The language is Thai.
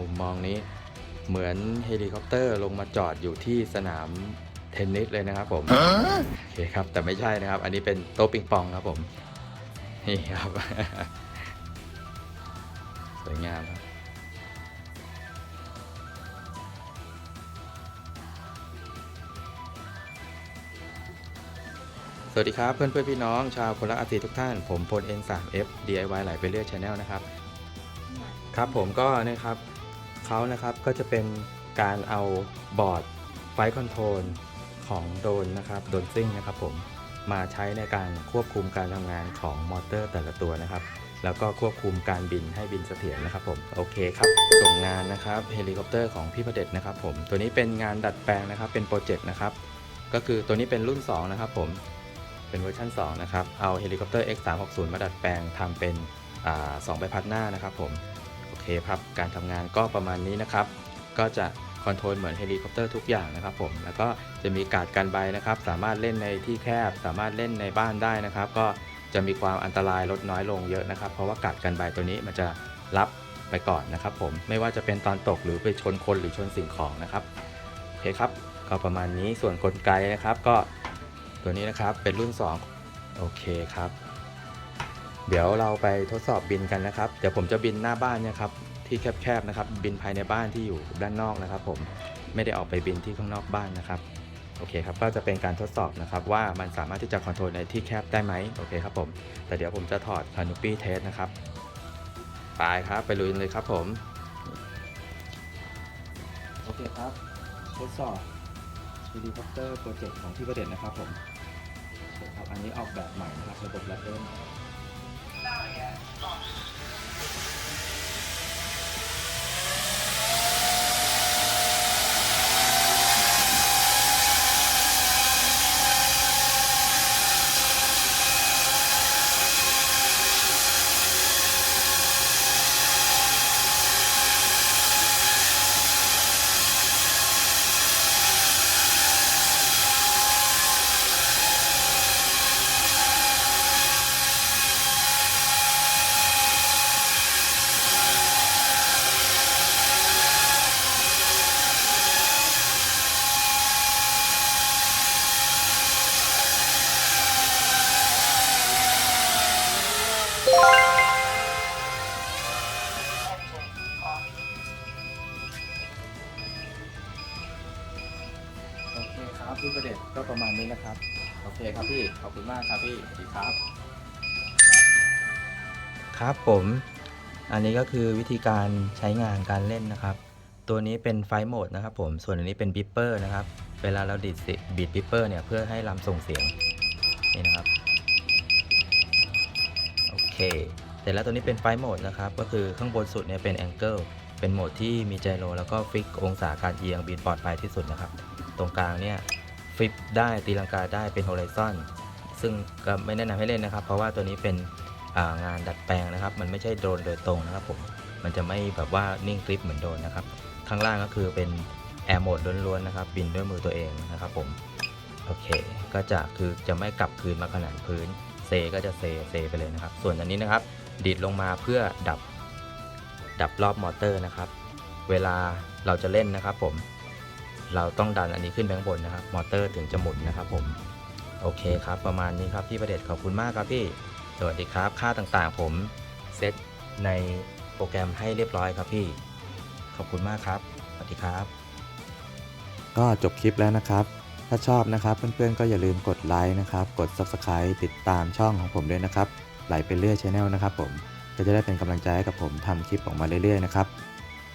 มุมมองนี้เหมือนเฮลิคอปเตอร์ลงมาจอดอยู่ที่สนามเทนนิสเลยนะครับผมโอเคครับแต่ไม่ใช่นะครับ อันนี้เป็นโต๊ะปิงปองครับผมนี่ครับสวยงามครับสวัสดีครับเพื่อนเพื่อนๆพี่น้องชาวคนรักอาร์ตีทุกท่าน ผมพล N3F DIY ไหลไปเรื่อย Channel นะครับ ครับผมก็นะครับเขานะครับก็จะเป็นการเอาบอร์ดไฟคอนโทรลของโดนนะครับโดนซิ่งนะครับผมมาใช้ในการควบคุมการทำงานของมอเตอร์แต่ละตัวนะครับ แล้วก็ควบคุมการบินให้บินเสถียรนะครับผมโอเคครับส่งงานนะครับเฮลิคอปเตอร์ของพี่ประเด็จนะครับผมตัวนี้เป็นงานดัดแปลงนะครับเป็นโปรเจกต์นะครับก็คือตัวนี้เป็นรุ่น 2 นะครับผมเป็นเวอร์ชัน2นะครับเอาเฮลิคอปเตอร์ X360 มาดัดแปลงทำเป็นอสองใบพัดหน้านะครับผม คครับ การทำงานก็ประมาณนี้นะครับ ก็จะคอนโทรลเหมือนเฮลิคอปเตอร์ทุกอย่างนะครับผม แล้วก็จะมีการดกันใบนะครับ สามารถเล่นในที่แคบ สามารถเล่นในบ้านได้นะครับ ก็จะมีความอันตรายลดน้อยลงเยอะนะครับ เพราะว่าการดกันใบตัวนี้มันจะรับไปก่อนนะครับ ผม ไม่ว่าจะเป็นตอนตกหรือไปชนคนหรือชนสิ่งของนะครับ โอเคครับ ก็ประมาณนี้ ส่วนกลไกนะครับ ก็ตัวนี้นะครับ เป็นรุ่น 2 โอเคครับ เดี๋ยวเราไปทดสอบบินกันนะครับ เดี๋ยวผมจะบินหน้าบ้านนะครับที่แคบๆนะครับ บินภายในบ้านที่อยู่ด้านนอกนะครับ ผมไม่ได้ออกไปบินที่ข้างนอกบ้านนะครับโอเคครับก็จะเป็นการทดสอบนะครับว่ามันสามารถที่จะคอนโทรลในที่แคบได้ไหมโอเคครับผมแต่เดี๋ยวผมจะถอดคานูปี้เทสนะครับไปครับไปลุยเลยครับผมโอเคครับทดสอบเฮลิคอปเตอร์โปรเจกต์ของพี่ประเด็นนะครับผมครับอันนี้ออกแบบใหม่นะครับระบบแรดเดอร์ โครับพี่ประเด็นก็ประมาณนี้นะครับ โอเคครับพี่ ขอบคุณมากครับพี่ สวัสดีครับ ครับผม อันนี้ก็คือวิธีการใช้งานการเล่นนะครับ ตัวนี้เป็นไฟโหมดนะครับผม ส่วนอันนี้เป็นบิปเปอร์นะครับ เวลาเราดิดสิบีดบิปเปอร์เนี่ยเพื่อให้ลำส่งเสียง นี่นะครับ โอเค เสร็จแล้วตัวนี้เป็นไฟโหมดนะครับ ก็คือข้างบนสุดเนี่ยเป็นแองเกิลเป็นโหมดที่มีไจโรแล้วก็ฟิกองศาการเอียงบินปลอดภัยที่สุดนะครับ ตรงกลางเนี่ย ลิปได้ตีลังกาได้เป็นโฮ r ิซอนซึ่งก็ไม่แนะนำให้เล่นนะครับ เพราะว่าตัวนี้เป็นางานดัดแปลงนะครับ มันไม่ใช่โดรนโดยตรงนะครับผมมันจะไม่แบบว่านิ่งกริปเหมือนโดรนนะครับ ข้างล่างก็คือเป็นแอร์โหมดล้วนๆนะครับบินด้วยมือตัวเองนะครับผมโอเค ก็จะคือจะไม่กลับคืนมาขนานพื้นเซก็จะเซเซไปเลยนะครับ ส่วนอันนี้นะครับ ดีดลงมาเพื่อดับดับรอบมอเตอร์นะครับ เวลาเราจะเล่นนะครับผม เราต้องดันอันนี้ขึ้นไปข้างบนนะครับ มอเตอร์ถึงจะหมุนนะครับผม โอเคครับ ประมาณนี้ครับพี่ประเดชขอบคุณมากครับพี่ สวัสดีครับ ค่าต่างๆ ผมเซตในโปรแกรมให้เรียบร้อยครับพี่ ขอบคุณมากครับ สวัสดีครับ ก็จบคลิปแล้วนะครับ ถ้าชอบนะครับเพื่อนๆก็อย่าลืมกดไลค์นะครับ กด Subscribe ติดตามช่องของผมด้วยนะครับ ไหลไปเรื่อยช Channel นะครับผม ก็จะได้เป็นกำลังใจให้กับผมทำคลิปออกมาเรื่อยๆนะครับ